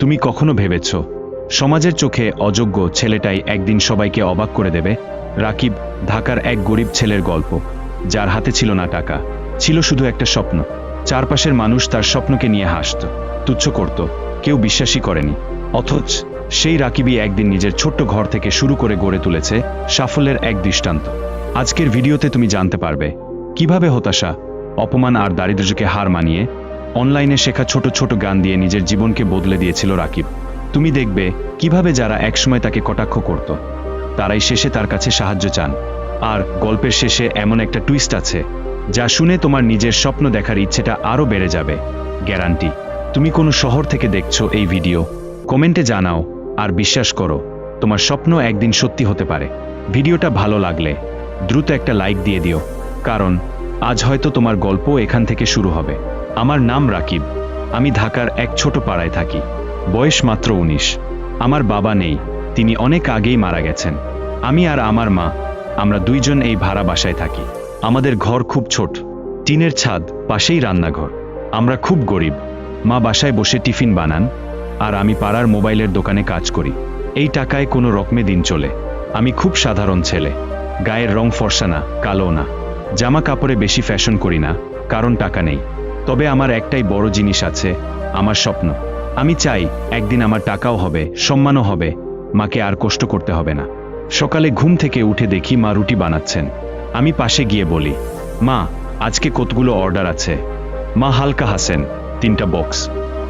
তুমি কখনো ভেবেছ? সমাজের চোখে অযোগ্য ছেলেটাই একদিন সবাইকে অবাক করে দেবে? রাকিব, ঢাকার এক গরিব ছেলের গল্প। যার হাতে ছিল না টাকা। ছিল শুধু একটা স্বপ্ন। চারপাশের মানুষ তার স্বপ্নকে নিয়ে হাসত, তুচ্ছ করত, কেউ বিশ্বাসই করেনি। অথচ সেই রাকিবই একদিন নিজের ছোট্ট ঘর থেকে শুরু করে গড়ে তুলেছে সাফল্যের এক দৃষ্টান্ত। আজকের ভিডিওতে তুমি জানতে পারবে, কীভাবে হতাশা, অপমান আর দারিদ্র্যকে হার মানিয়ে অনলাইনে শেখা ছোট ছোট গান দিয়ে নিজের জীবনকে বদলে দিয়েছিল রাকিব। তুমি দেখবে কীভাবে যারা একসময় তাকে কটাক্ষ করত, তারাই শেষে তার কাছে সাহায্য চান। আর গল্পের শেষে এমন একটা টুইস্ট আছে, যা শুনে তোমার নিজের স্বপ্ন দেখার ইচ্ছেটা আরও বেড়ে যাবে। গ্যারান্টি। তুমি কোনো শহর থেকে দেখছ এই ভিডিও। কমেন্টে জানাও, আর বিশ্বাস করো, তোমার স্বপ্ন একদিন সত্যি হতে পারে। ভিডিওটা ভালো লাগলে দ্রুত একটা লাইক দিয়ে দিও, কারণ আজ হয়তো তোমার গল্প এখান থেকে শুরু হবে। আমার নাম রাকিব। আমি ঢাকার এক ছোট পাড়ায় থাকি। বয়স মাত্র উনিশ। আমার বাবা নেই, তিনি অনেক আগেই মারা গেছেন। আমি আর আমার মা, আমরা দুইজন এই ভাড়া বাসায় থাকি। আমাদের ঘর খুব ছোট। টিনের ছাদ, পাশেই রান্নাঘর। আমরা খুব গরিব। মা বাসায় বসে টিফিন বানান, আর আমি পাড়ার মোবাইলের দোকানে কাজ করি। এই টাকায় কোনো রকমে দিন চলে। আমি খুব সাধারণ ছেলে। গায়ের রং ফর্সা না, কালো না। জামা কাপড়ে বেশি ফ্যাশন করি না, কারণ টাকা নেই। তবে আমার একটাই বড় জিনিস আছে, আমার স্বপ্ন। আমি চাই একদিন আমার টাকাও হবে, সম্মানও হবে, মাকে আর কষ্ট করতে হবে না। সকালে ঘুম থেকে উঠে দেখি মা রুটি বানাচ্ছেন। আমি পাশে গিয়ে বলি, মা, আজকে কতগুলো অর্ডার আছে? মা হালকা হাসেন, তিনটা বক্স।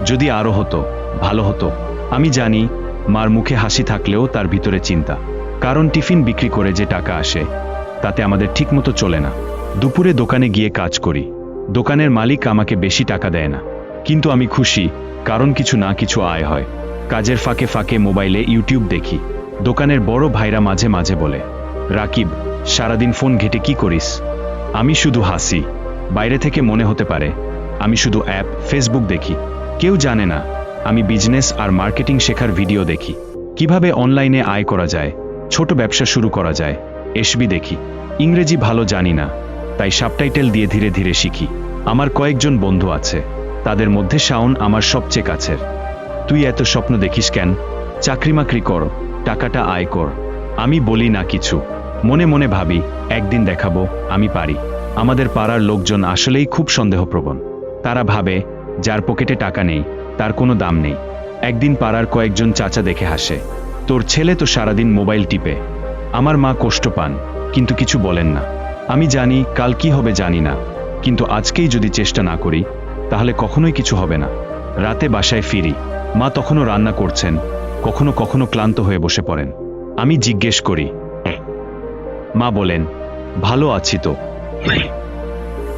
যদি আরও হতো, ভালো হতো। আমি জানি মার মুখে হাসি থাকলেও তার ভিতরে চিন্তা, কারণ টিফিন বিক্রি করে যে টাকা আসে, তাতে আমাদের ঠিকমতো চলে না। দুপুরে দোকানে গিয়ে কাজ করি। দোকানের মালিক আমাকে বেশি টাকা দেয় না। কিন্তু আমি খুশি, কারণ কিছু না কিছু আয় হয়। কাজের ফাঁকে ফাঁকে মোবাইলে ইউটিউব দেখি। দোকানের বড় ভাইরা মাঝে মাঝে বলে, রাকিব, সারাদিন ফোন ঘেটে কি করিস? আমি শুধু হাসি। বাইরে থেকে মনে হতে পারে, আমি শুধু অ্যাপ, ফেসবুক দেখি। কেউ জানে না, আমি বিজনেস আর মার্কেটিং শেখার ভিডিও দেখি। কীভাবে অনলাইনে আয় করা যায়, ছোট ব্যবসা শুরু করা যায়, এসবি দেখি। ইংরেজি ভালো জানি না, তাই সাবটাইটেল দিয়ে ধীরে ধীরে শিখি। আমার কয়েকজন বন্ধু আছে। তাদের মধ্যে শাওন আমার সবচেয়ে কাছের। তুই এত স্বপ্ন দেখিস কেন? চাকরি মাকরি কর, টাকাটা আয় কর। আমি বলি না কিছু। মনে মনে ভাবি, একদিন দেখাবো, আমি পারি। আমাদের পাড়ার লোকজন আসলেই খুব সন্দেহপ্রবণ। তারা ভাবে, যার পকেটে টাকা নেই, তার কোনো দাম নেই। একদিন পাড়ার কয়েকজন চাচা দেখে হাসে, তোর ছেলে তো সারাদিন মোবাইল টিপে। আমার মা কষ্ট পান, কিন্তু কিছু বলেন না। আমি জানি, কাল কি হবে জানি না। কিন্তু আজকেই যদি চেষ্টা না করি, তাহলে কখনোই কিছু হবে না। রাতে বাসায় ফিরি। মা তখনও রান্না করছেন। কখনো কখনো ক্লান্ত হয়ে বসে পড়েন। আমি জিজ্ঞেস করি, মা বলেন, ভালো আছি তো?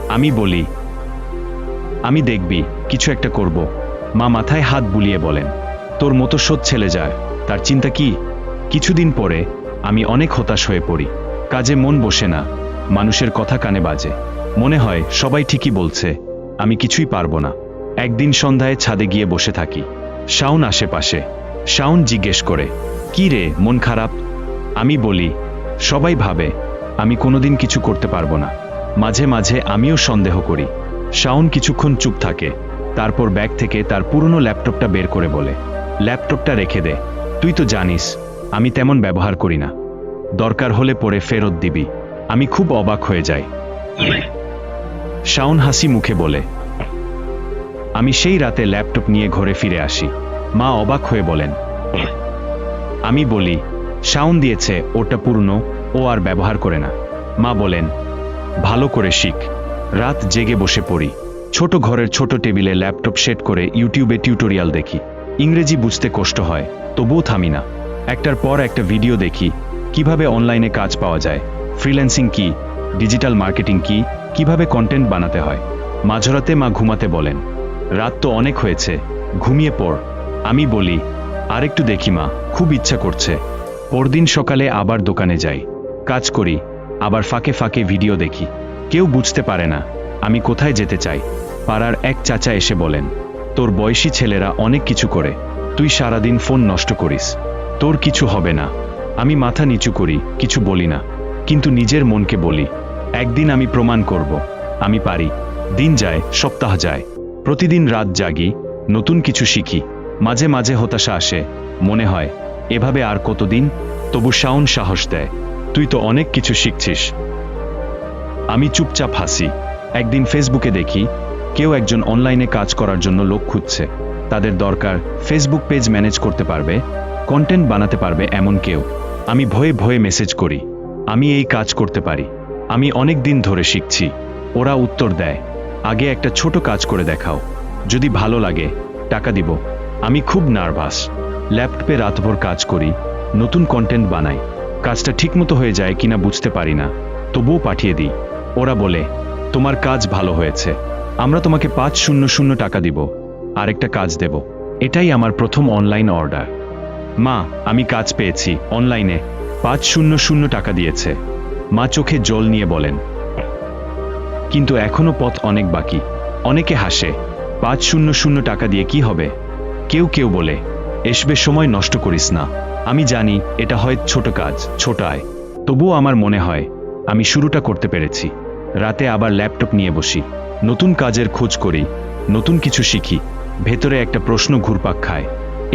আমি বলি, আমি দেখবি, কিছু একটা করব। মা মাথায় হাত বুলিয়ে বলেন, তোর মতো সোদ ছেলে যায় তার চিন্তা কি? কিছুদিন পরে আমি অনেক হতাশ হয়ে পড়ি। কাজে মন বসে না। মানুষের কথা কানে বাজে। মনে হয়, সবাই ঠিকই বলছে। আমি কিছুই পারব না। একদিন সন্ধ্যায় ছাদে গিয়ে বসে থাকি। শাউন আশেপাশে। শাউন জিজ্ঞেস করে, কি রে, মন খারাপ? আমি বলি, সবাই ভাবে, আমি কোনোদিন কিছু করতে পারব না। মাঝে মাঝে আমিও সন্দেহ করি। শাউন কিছুক্ষণ চুপ থাকে। তারপর ব্যাগ থেকে তার পুরনো ল্যাপটপটা বের করে বলে, ল্যাপটপটা রেখে দে। তুই তো জানিস, আমি তেমন ব্যবহার করি না। দরকার হলে পরে ফেরত দিবি। আমি খুব অবাক হয়ে যাই। শাওন হাসি মুখে বলে, আমি সেই রাতে ল্যাপটপ নিয়ে ঘরে ফিরে আসি। মা অবাক হয়ে বলেন, আমি বলি, শাওন দিয়েছে, ওটা পুরনো, ও আর ব্যবহার করে না। মা বলেন, ভালো করে শিখ, রাত জেগে বসে পড়ি। ছোট ঘরের ছোট টেবিলে ল্যাপটপ সেট করে ইউটিউবে টিউটোরিয়াল দেখি। ইংরেজি বুঝতে কষ্ট হয়, তবুও থামি না। একটার পর একটা ভিডিও দেখি, কীভাবে অনলাইনে কাজ পাওয়া যায়? ফ্রিল্যান্সিং কি? ডিজিটাল মার্কেটিং কি? কীভাবে কন্টেন্ট বানাতে হয়। মাঝরাতে মা ঘুমাতে বলেন, রাত তো অনেক হয়েছে, ঘুমিয়ে পড়। আমি বলি, আরেকটু দেখি মা, খুব ইচ্ছা করছে। পরদিন সকালে আবার দোকানে যাই। কাজ করি, আবার ফাঁকে ফাঁকে ভিডিও দেখি। কেউ বুঝতে পারে না, আমি কোথায় যেতে চাই। পাড়ার এক চাচা এসে বলেন, তোর বয়সী ছেলেরা অনেক কিছু করে, তুই সারাদিন ফোন নষ্ট করিস। তোর কিছু হবে না। আমি মাথা নিচু করি, কিছু বলি না। কিন্তু নিজের মনকে বলি একদিন আমি প্রমাণ করব। আমি পারি। দিন যায়, সপ্তাহ যায়। প্রতিদিন রাত জাগি, নতুন কিছু শিখি। মাঝে মাঝে হতাশা আসে। মনে হয়, এভাবে আর কতদিন? তবু শাওন সাহস দেয়। তুই তো অনেক কিছু শিখছিস। আমি চুপচাপ হাসি। একদিন ফেসবুকে দেখি, কেউ একজন অনলাইনে কাজ করার জন্য লোক খুঁজছে। তাদের দরকার, ফেসবুক পেজ ম্যানেজ করতে পারবে, কন্টেন্ট বানাতে পারবে এমন কেউ। আমি ভয়ে ভয়ে মেসেজ করি। আমি এই কাজ করতে পারি। আমি অনেক দিন ধরে শিখছি। ওরা উত্তর দেয়। আগে একটা ছোট কাজ করে দেখাও। যদি ভালো লাগে, টাকা দিব। আমি খুব নার্ভাস। ল্যাপটপে রাতভর কাজ করি, নতুন কন্টেন্ট বানাই। কাজটা ঠিকমতো হয়ে যায় কিনা বুঝতে পারি না। তবুও পাঠিয়ে দিই। ওরা বলে, তোমার কাজ ভালো হয়েছে। আমরা তোমাকে পাঁচ শূন্য শূন্য টাকা দিব। আরেকটা কাজ দেব। এটাই আমার প্রথম অনলাইন অর্ডার মা, আমি কাজ পেয়েছি অনলাইনে পাঁচ শূন্য শূন্য টাকা দিয়েছে। মা চোখে জল নিয়ে বলেন, কিন্তু এখনও পথ অনেক বাকি। অনেকে হাসে, পাঁচ শূন্য শূন্য টাকা দিয়ে কি হবে? কেউ কেউ বলে, এসবে সময় নষ্ট করিস না। আমি জানি এটা হয় ছোট কাজ, ছোট আয়। তবুও আমার মনে হয়, আমি শুরুটা করতে পেরেছি। রাতে আবার ল্যাপটপ নিয়ে বসি। নতুন কাজের খোঁজ করি, নতুন কিছু শিখি। ভেতরে একটা প্রশ্ন ঘুরপাক খায়,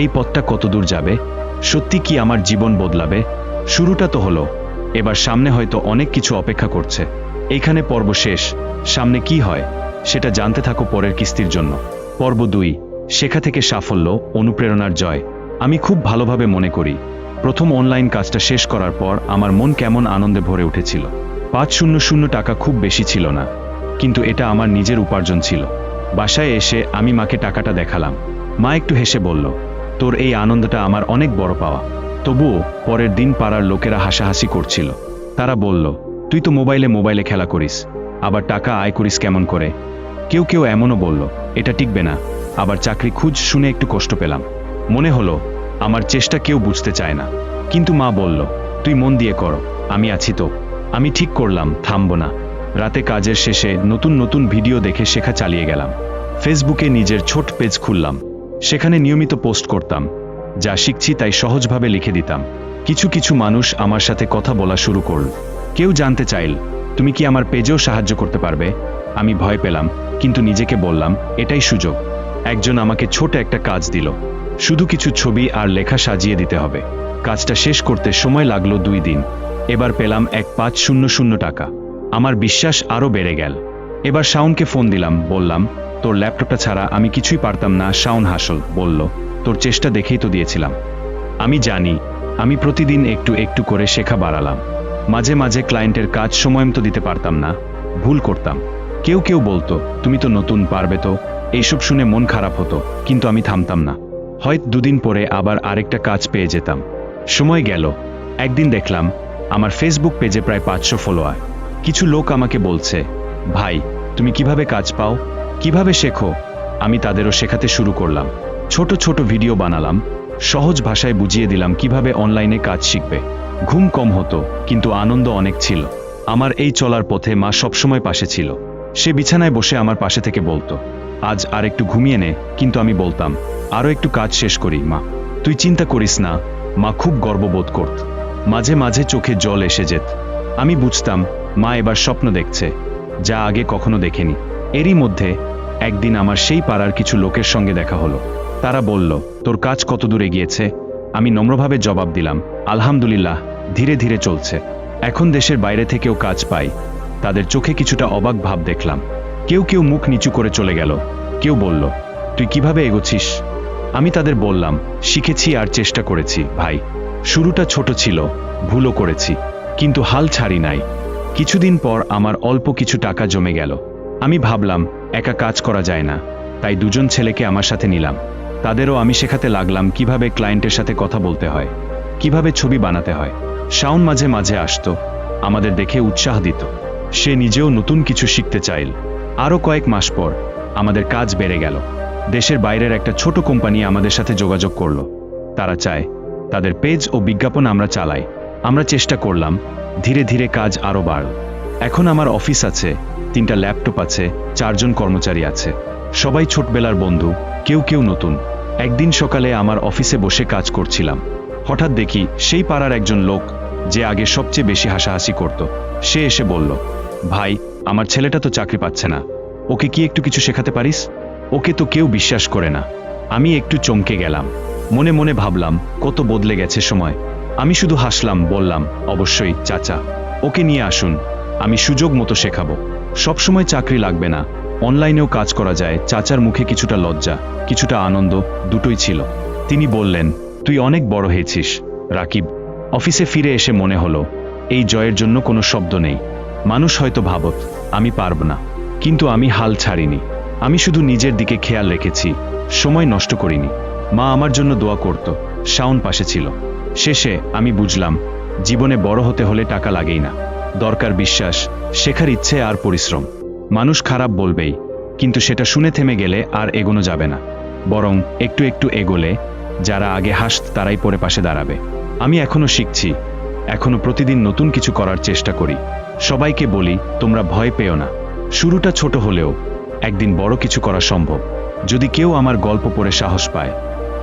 এই পথটা কতদূর যাবে? সত্যি কি আমার জীবন বদলাবে? শুরুটা তো হলো এবার সামনে হয়তো অনেক কিছু অপেক্ষা করছে। এইখানে পর্ব শেষ। সামনে কি হয়, সেটা জানতে থাকো পরের কিস্তির জন্য। পর্ব দুই, শেখা থেকে সাফল্য, অনুপ্রেরণার জয়। আমি খুব ভালোভাবে মনে করি, প্রথম অনলাইন কাজটা শেষ করার পর আমার মন কেমন আনন্দে ভরে উঠেছিল। পাঁচ শূন্য শূন্য টাকা খুব বেশি ছিল না, কিন্তু এটা আমার নিজের উপার্জন ছিল। বাসায় এসে আমি মাকে টাকাটা দেখালাম। মা একটু হেসে বলল, তোর এই আনন্দটা আমার অনেক বড় পাওয়া। তবুও পরের দিন পাড়ার লোকেরা হাসাহাসি করছিল। তারা বলল, তুই তো মোবাইলে মোবাইলে খেলা করিস, আবার টাকা আয় করিস কেমন করে? কেউ কেউ এমনও বলল, এটা টিকবে না, আবার চাকরি খুঁজ শুনে একটু কষ্ট পেলাম। মনে হলো, আমার চেষ্টা কেউ বুঝতে চায় না। কিন্তু মা বলল, তুই মন দিয়ে কর, আমি আছি তো, আমি ঠিক করলাম, থামব না। রাতে কাজের শেষে নতুন নতুন ভিডিও দেখে শেখা চালিয়ে গেলাম। ফেসবুকে নিজের ছোট পেজ খুললাম। সেখানে নিয়মিত পোস্ট করতাম যা শিখছি তাই সহজভাবে লিখে দিতাম। কিছু কিছু মানুষ আমার সাথে কথা বলা শুরু করল। কেউ জানতে চাইল, তুমি কি আমার পেজেও সাহায্য করতে পারবে? আমি ভয় পেলাম, কিন্তু নিজেকে বললাম, এটাই সুযোগ। একজন আমাকে ছোট একটা কাজ দিল। শুধু কিছু ছবি আর লেখা সাজিয়ে দিতে হবে। কাজটা শেষ করতে সময় লাগল দুই দিন। এবার পেলাম এক পাঁচ শূন্য শূন্য টাকা। আমার বিশ্বাস আরও বেড়ে গেল। এবার শাওনকে ফোন দিলাম, বললাম তোর ল্যাপটপটা ছাড়া আমি কিছুই পারতাম না, শাওন হাসল, বলল, তোর চেষ্টা দেখেই তো দিয়েছিলাম। আমি জানি, আমি প্রতিদিন একটু একটু করে শেখা বাড়ালাম। মাঝে মাঝে ক্লায়েন্টের কাজ সময় মতো দিতে পারতাম না, ভুল করতাম। কেউ কেউ বলতো, তুমি তো নতুন পারবে তো? এইসব শুনে মন খারাপ হতো, কিন্তু আমি থামতাম না। হয়তো দুদিন পরে আবার আরেকটা কাজ পেয়ে যেতাম। সময় গেল, একদিন দেখলাম, আমার ফেসবুক পেজে প্রায় পাঁচশো ফলোয়ার। কিছু লোক আমাকে বলছে, ভাই, তুমি কীভাবে কাজ পাও? কীভাবে শেখো? আমি তাদেরও শেখাতে শুরু করলাম। ছোট ছোট ভিডিও বানালাম। সহজ ভাষায় বুঝিয়ে দিলাম কীভাবে অনলাইনে কাজ শিখবে। ঘুম কম হতো, কিন্তু আনন্দ অনেক ছিল। আমার এই চলার পথে মা সবসময় পাশে ছিল। সে বিছানায় বসে আমার পাশে থেকে বলতো, আজ আর একটু ঘুমিয়ে নে, কিন্তু আমি বলতাম আরও একটু কাজ শেষ করি, মা। তুই চিন্তা করিস না, মা খুব গর্ববোধ করত। মাঝে মাঝে চোখে জল এসে যেত। আমি বুঝতাম, মা এবার স্বপ্ন দেখছে, যা আগে কখনো দেখেনি। এরই মধ্যে একদিন আমার সেই পাড়ার কিছু লোকের সঙ্গে দেখা হলো। তারা বলল, তোর কাজ কত দূর এগিয়েছে? আমি নম্রভাবে জবাব দিলাম, আলহামদুলিল্লাহ, ধীরে ধীরে চলছে। এখন দেশের বাইরে থেকেও কাজ পাই। তাদের চোখে কিছুটা অবাক ভাব দেখলাম। কেউ কেউ মুখ নিচু করে চলে গেল। কেউ বলল, তুই কীভাবে এগোছিস আমি তাদের বললাম, শিখেছি আর চেষ্টা করেছি, ভাই। শুরুটা ছোট ছিল, ভুলও করেছি, কিন্তু হাল ছাড়ি নাই। কিছুদিন পর আমার অল্প কিছু টাকা জমে গেল। আমি ভাবলাম, একা কাজ করা যায় না। তাই দুজন ছেলেকে আমার সাথে নিলাম। তাদেরও আমি শেখাতে লাগলাম কীভাবে ক্লায়েন্টের সাথে কথা বলতে হয়, কীভাবে ছবি বানাতে হয়। শাওন মাঝে মাঝে আসতো, আমাদের দেখে উৎসাহ দিত। সে নিজেও নতুন কিছু শিখতে চাইল। আরও কয়েক মাস পর, আমাদের কাজ বেড়ে গেল। দেশের বাইরের একটা ছোট কোম্পানি আমাদের সাথে যোগাযোগ করল। তারা চায়, তাদের পেজ ও বিজ্ঞাপন আমরা চালাই। আমরা চেষ্টা করলাম, ধীরে ধীরে কাজ আরও বাড়ল। এখন আমার অফিস আছে, তিনটা ল্যাপটপ আছে, চারজন কর্মচারী আছে। সবাই ছোটবেলার বন্ধু, কেউ কেউ নতুন। একদিন সকালে আমার অফিসে বসে কাজ করছিলাম। হঠাৎ দেখি সেই পাড়ার একজন লোক, যে আগে সবচেয়ে বেশি হাসাহাসি করত, সে এসে বলল, ভাই, আমার ছেলেটা তো চাকরি পাচ্ছে না। ওকে কি একটু কিছু শেখাতে পারিস? ওকে তো কেউ বিশ্বাস করে না। আমি একটু চমকে গেলাম। মনে মনে ভাবলাম, কত বদলে গেছে সময়। আমি শুধু হাসলাম, বললাম, অবশ্যই, চাচা। ওকে নিয়ে আসুন। আমি সুযোগ মতো শেখাবো। সবসময় চাকরি লাগবে না। অনলাইনেও কাজ করা যায়। চাচার মুখে কিছুটা লজ্জা, কিছুটা আনন্দ দুটোই ছিল। তিনি বললেন, তুই অনেক বড় হয়েছিস, রাকিব। অফিসে ফিরে এসে মনে হলো, এই জয়ের জন্য কোনো শব্দ নেই। মানুষ হয়তো ভাবত, আমি পারব না। কিন্তু আমি হাল ছাড়িনি। আমি শুধু নিজের দিকে খেয়াল রেখেছি, সময় নষ্ট করিনি। মা আমার জন্য দোয়া করত, শাওন পাশে ছিল। শেষে আমি বুঝলাম, জীবনে বড় হতে হলে টাকা লাগেই না। দরকার বিশ্বাস, শেখার ইচ্ছে আর পরিশ্রম। মানুষ খারাপ বলবেই, কিন্তু সেটা শুনে থেমে গেলে আর এগোনো যাবে না। বরং একটু একটু এগোলে, যারা আগে হাসত তারাই পরে পাশে দাঁড়াবে। আমি এখনও শিখছি, এখনও প্রতিদিন নতুন কিছু করার চেষ্টা করি। সবাইকে বলি, তোমরা ভয় পেও না। শুরুটা ছোট হলেও, একদিন বড় কিছু করা সম্ভব। যদি কেউ আমার গল্প পড়ে সাহস পায়,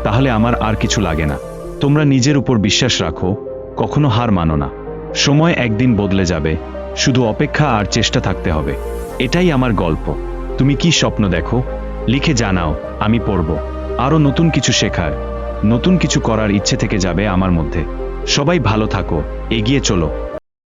তাহলে আমার আর কিছু লাগে না। তোমরা নিজের উপর বিশ্বাস রাখো, কখনো হার মানো না। সময় একদিন বদলে যাবে। শুধু অপেক্ষা আর চেষ্টা থাকতে হবে। এটাই আমার গল্প। তুমি কি স্বপ্ন দেখো? লিখে জানাও, আমি পড়ব। আরও নতুন কিছু শেখার, নতুন কিছু করার ইচ্ছে থেকে যাবে আমার মধ্যে। সবাই ভালো থাকো, এগিয়ে চলো।